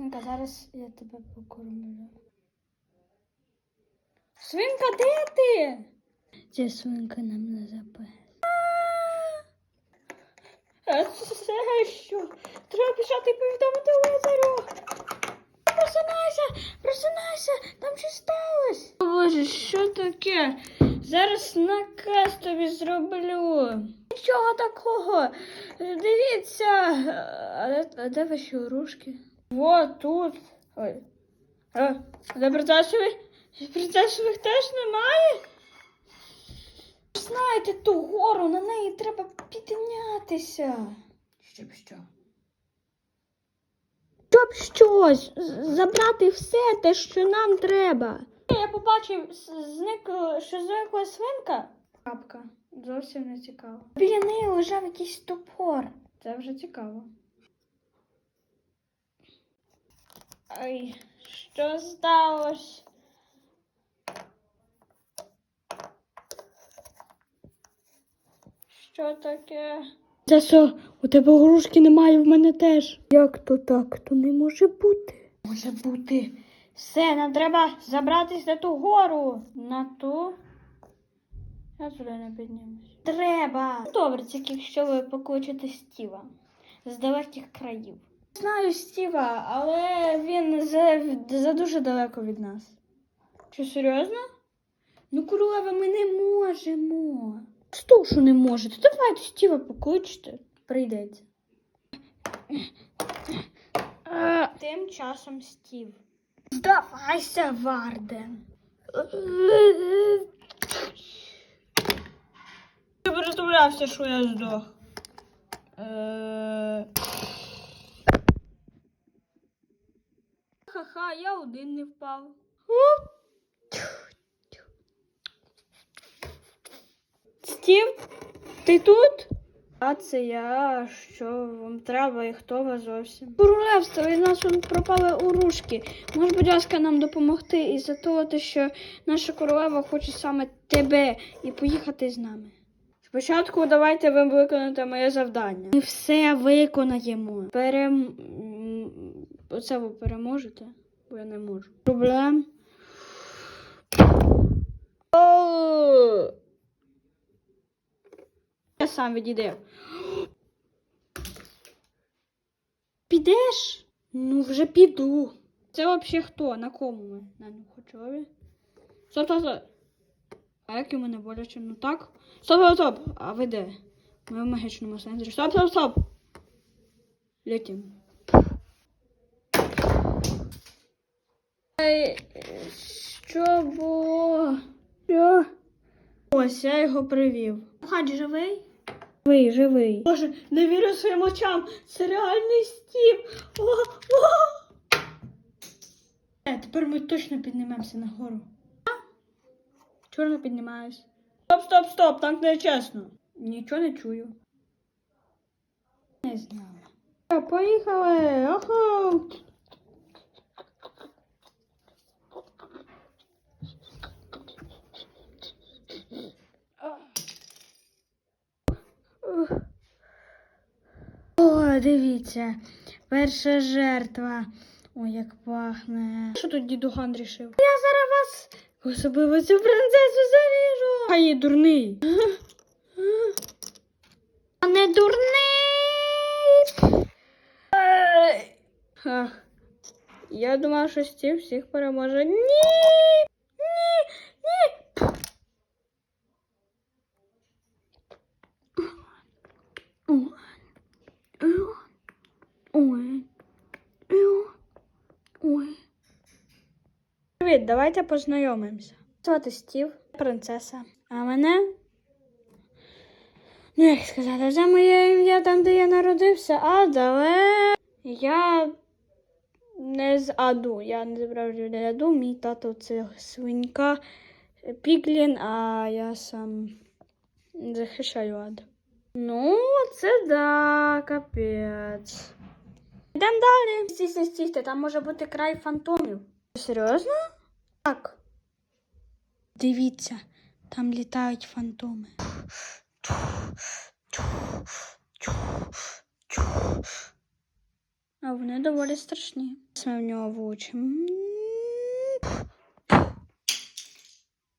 Свинка, зараз я тебе покормлю. Свинка, де ти? Ця свинка нам не запе. А це що? Треба пішати повідомити озеро. Просинайся, просинайся, там щось сталося. Боже, що таке? Зараз наказ тобі зроблю. Нічого такого. Дивіться. А де, ваші оружки? Вот тут. Ой. А? Принцесових теж немає? Знаєте ту гору, на неї треба піднятися. Щоб що? Щоб щось, забрати все те, що нам треба. Я побачив, зник, що зникла свинка. Крапка. Зовсім не цікаво. Біля неї лежав якийсь топор. Це вже цікаво. Ай, що сталося? Що таке? Це що, у тебе грушки немає, в мене теж. Як то так? То не може бути. Може бути. Все, нам треба забратись на ту гору. На ту. Я туди не піднімусь. Треба. Добре, тільки якщо ви покличете Стіва з далеких країв. Знаю Стіва, але він за, за дуже далеко від нас. Що, серйозно? Ну, королева, ми не можемо. Що, що не можете? Давайте Стіва покличте. Прийдеться. Тим часом Стів. Здавайся, Варден. Я представлявся, що я здох. Е. Ха-ха, я один не впав. Стів, ти тут? А це я. Що вам треба і хто ви зовсім? Королевство, від нас вон пропали урушки. Може, будь ласка, нам допомогти і за того, те, що наша королева хоче саме тебе і поїхати з нами. Спочатку давайте ви виконаєте моє завдання. Ми все виконаємо. Перем... Оце ви переможете, бо я не можу. Проблем. Я сам відійде. Підеш? Ну, вже піду. Це взагалі хто? На кому ми? На Нюхачові? Стоп, стоп, стоп. А як йому не боляче? Ну так? Стоп, стоп, стоп. А ви де? Ми в магічному центрі. Стоп, стоп, стоп. Летім. Що було? Що? Ось я його привів. Хач живий? Живий, живий. Боже, не вірю своїм очам. Це реальний стів. О, о! Е, тепер ми точно піднімемося нагору. Чорно піднімаюсь. Стоп, стоп, стоп, так не чесно. Нічого не чую. Не знаю. Е, Поїхали! Охо! О, дивіться, перша жертва. Ой, як пахне. Що тут діду Ган рішив? Я зараз вас особливо цю принцесу заріжу. А є дурний. А не дурний. Ах. Я думав, що Стів всіх переможе. Ні! Ой. Ой. Ой. Привіт, давайте познайомимося. Звати Стів, принцеса. А мене. Ну, як сказати, це моє ім'я там, де я народився, але я не з аду. Я не справді не аду. Мій тато це свинька Піглін, а я сам захищаю ад. Ну, це да, капець. Йдемо далі. Стійте, стійте, там може бути край фантомів. Серйозно? Так. Дивіться, там літають фантоми. А вони доволі страшні. Саме в нього в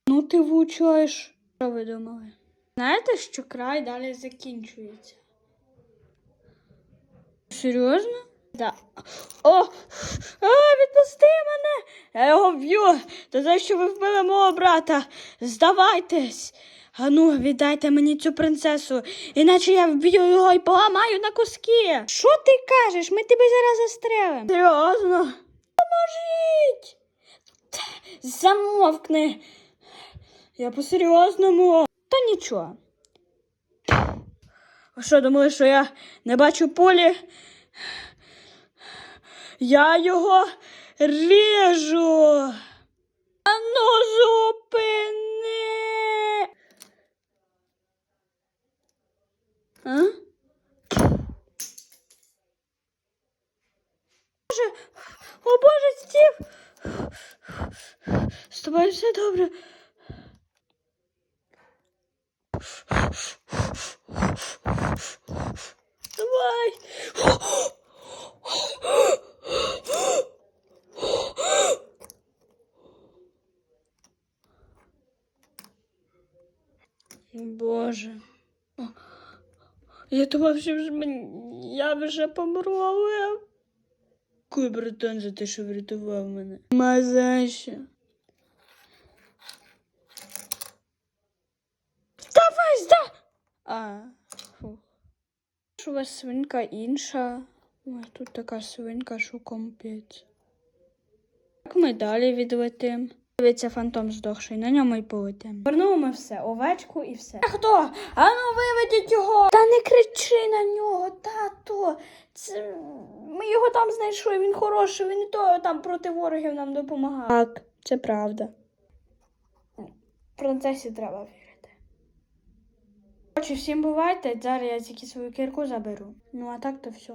Ну, ти вучаєш. Що ви думали? Знаєте, що край далі закінчується? Серйозно? Да. О! А, відпусти мене! Я його вб'ю! То за що ви вбили мого брата? Здавайтесь! Ану, віддайте мені цю принцесу, іначе я вб'ю його і поламаю на куски. Що ти кажеш? Ми тебе зараз застрелимо. Серйозно? Поможіть! Замовкни. Я по-серйозному. Та нічого. Ви що, думали, що я не бачу полі? Я його ріжу. Ану, зупини. А? Боже, о Боже, Стів! З тобою все добре. Боже. Я думав, що вже мені... я вже помру, але... Дякую, братан, за те, що врятував мене. Ма? Давай, зда! А, фу. Що у вас свинка інша? У тут така свинка, що компець. Як ми далі відлетим? Дивиться фантом здохший, на ньому й полетим. Вернули ми все, овечку і все. А хто? Ану виведіть його! Та не кричи на нього, тато. Це... Ми його там знайшли, він хороший, він і то там проти ворогів нам допомагав. Так, це правда. Принцесі треба вірити. Отже, всім бувайте, зараз я тільки свою кірку заберу. Ну а так то все.